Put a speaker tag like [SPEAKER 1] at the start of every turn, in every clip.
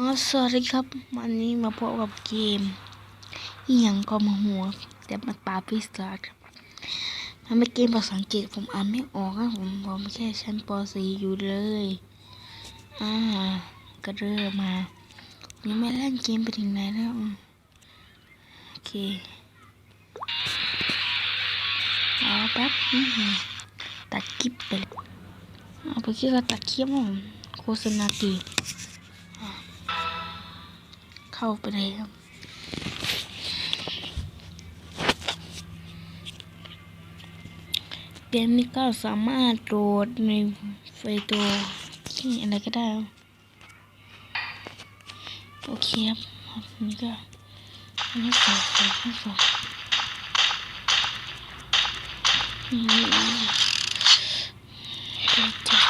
[SPEAKER 1] อ๋อสวัสดีครับวันนี้มาพบกับเกมอีหยังก็มาหัว แต่มันปาพิศาจครับมันเป็นเกมภาษาอังกฤษผมอ่านไม่ออกนะผมผมแค่ชั้นป .4 อยู่เลยอ่าก็เริ่มมายังไม่เล่นเกมไปถึงไหนแล้วอืมโอเคเอาแป๊บอื้อตัดคลิปไปเลยเอาไปคิดว่าตัดคลิปผมโฆษณาดี เข้าไปเลยครับเกมนี้ก็สามารถโหลดในไฟตัวที่อะไรก็ได้ครับโอเคครับนนี้ก็อันนี้สองสองสองสองนี่เจ็ดเจ็ด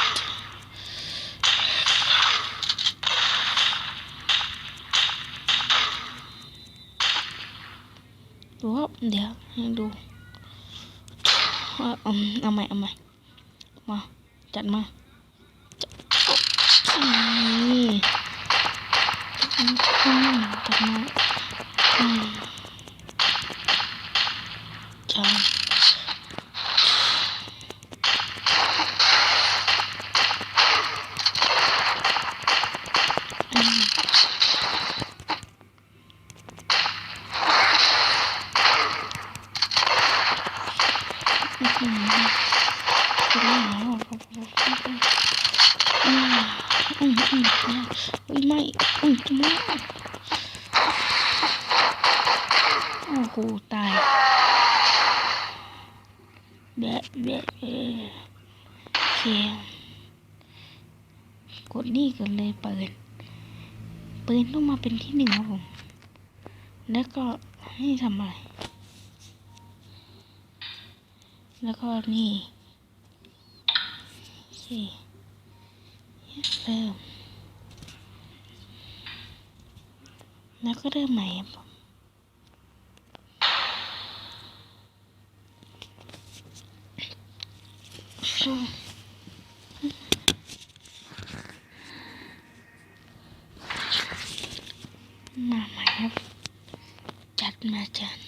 [SPEAKER 1] ดูครับ เดี๋ยวให้ดูเอาเอาใหม่เอาใหม่มาจัดมาจัดมาจัดมาจัดอืม อืมอืมอืมอืมอืมอุ้ยไม่อุ้ยทำไมโอ้โหตายแบะแบะเออโอเคกดนี่กันเลยเปิดปืนต้องมาเป็นที่หนึ่งครับผม แล้วก็ให้ทำอะไร แล้วก็นี่โอเคเริ่ม แล้วก็เริ่มใหม่ครับผมาใหม่ครับ จัดมาจัด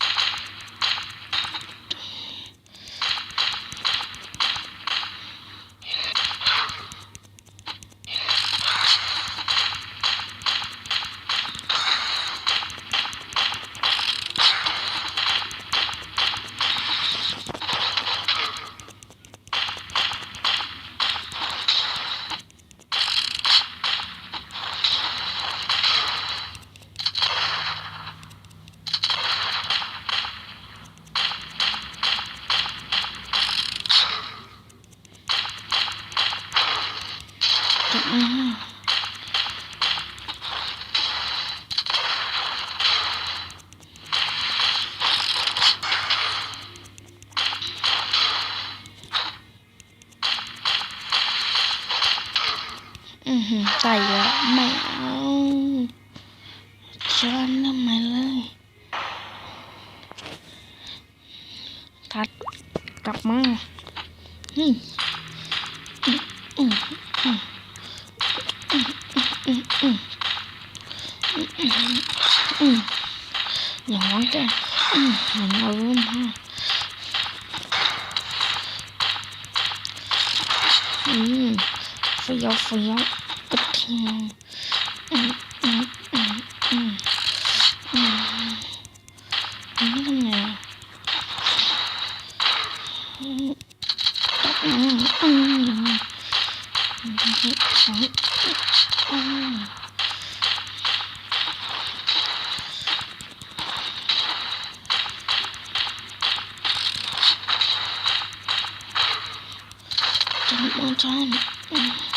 [SPEAKER 1] อือหือใส่แล้วไม่เอาช้อนทำไมเลยทัดกลับมาอืมอืมอืมอืมอืมอืมอืมอืมอย่างนั้นแกอืมอย่างเราเริ่มมาอืม เฟี้ยวเฟี้ยวกระเทียมอืมอืมอืมอืมอืมอันนี้ทำไงอะอืมอืมอืมอืมอืมจันมาจัน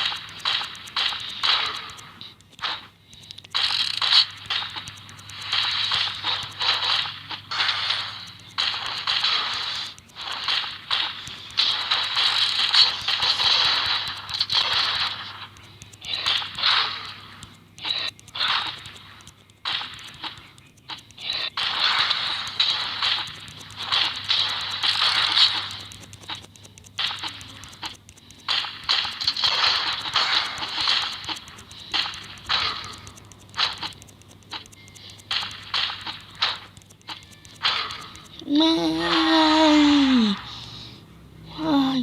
[SPEAKER 1] ไม่ว้าย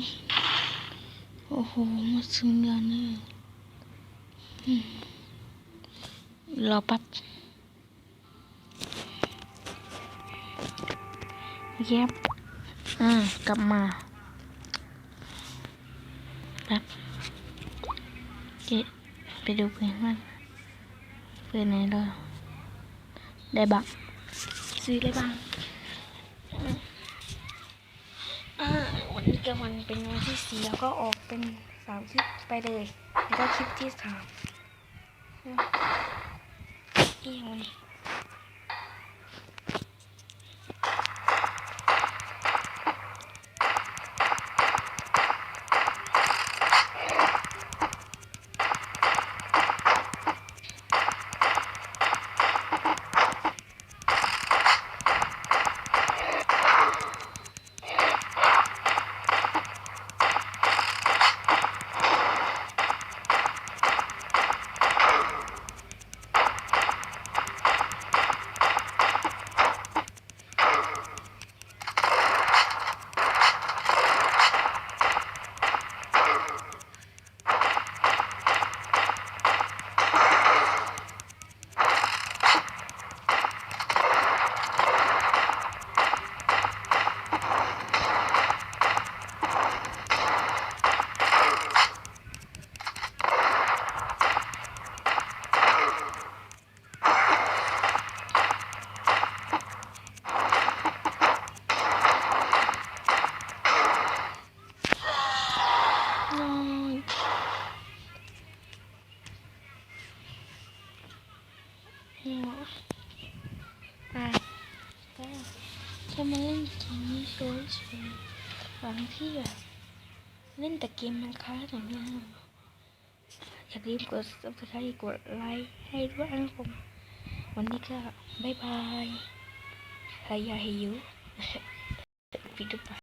[SPEAKER 1] โอ้โห มาถึงแล้วนี่อืมรอแป๊บเย็บอ่ากลับมาแป๊บเกะไปดูเพื่อนมันเพื่อนไหนเราได้บักซื้อได้บ้าง อ่า จะวันเป็นวันที่สี่แล้วก็ออกเป็นสามคลิปไปเลย แล้วก็คลิปที่สามอืมนี่ยังวันนี้อยหัวอะก็ จะมาเล่นเกมนี้เฉยๆบางที่แบบเล่นแต่เกมมันค้าแต่ไม่เอาอย่าลืมกด subscribe กดไลค์ให้ด้วยนะครับผม วันนี้ก็บายบายหายาให้อยูปิดดูป